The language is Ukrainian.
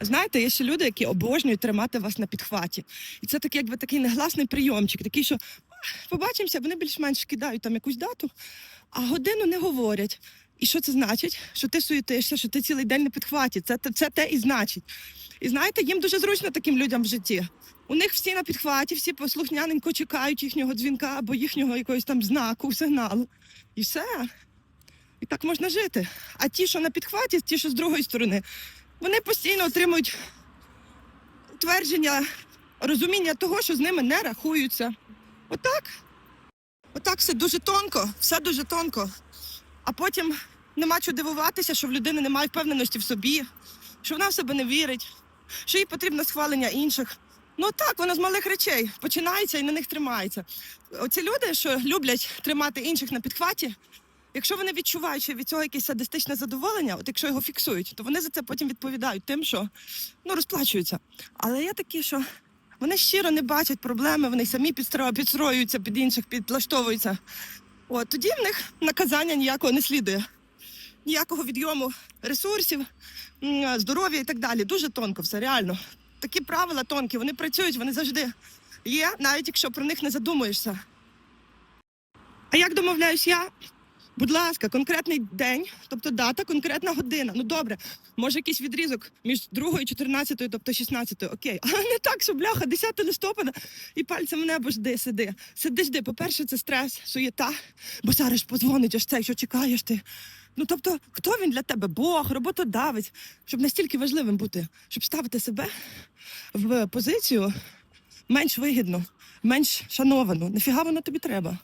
Знаєте, є ще люди, які обожнюють тримати вас на підхваті. І це такий, якби такий негласний прийомчик, такий, що побачимося, вони більш-менш кидають там якусь дату, а годину не говорять. І що це значить? Що ти суєтишся, що ти цілий день на підхваті. Це, це те і значить. І знаєте, їм дуже зручно таким людям в житті. У них всі на підхваті, всі послухняненько чекають їхнього дзвінка або їхнього якогось там знаку, сигналу. І все. І так можна жити. А ті, що на підхваті, ті, що з другої сторони, вони постійно отримують твердження, розуміння того, що з ними не рахуються. Отак. Отак все дуже тонко, все дуже тонко. А потім нема чого дивуватися, що в людини немає впевненості в собі, що вона в себе не вірить, що їй потрібно схвалення інших. Ну так, воно з малих речей починається і на них тримається. Оці люди, що люблять тримати інших на підхваті, якщо вони відчувають, що від цього якесь садистичне задоволення, от якщо його фіксують, то вони за це потім відповідають тим, що ну розплачуються. Але є такі, що вони щиро не бачать проблеми, вони самі підстроюються під інших, підлаштовуються. От тоді в них наказання ніякого не слідує. Ніякого відйому ресурсів, здоров'я і так далі. Дуже тонко все, реально. Такі правила тонкі, вони працюють, вони завжди є, навіть якщо про них не задумуєшся. А як домовляюсь я? Будь ласка, конкретний день, тобто дата, конкретна година. Ну добре, може якийсь відрізок між 2 і 14, тобто 16, окей. Але не так, що бляха, 10 листопада і пальцем в небо жди, сиди. Сиди, жди. По-перше, це стрес, суєта, бо зараз подзвонить аж цей, що чекаєш ти. Ну тобто, хто він для тебе? Бог, роботодавець, щоб настільки важливим бути, щоб ставити себе в позицію менш вигідну, менш шановану. Нафіга воно тобі треба?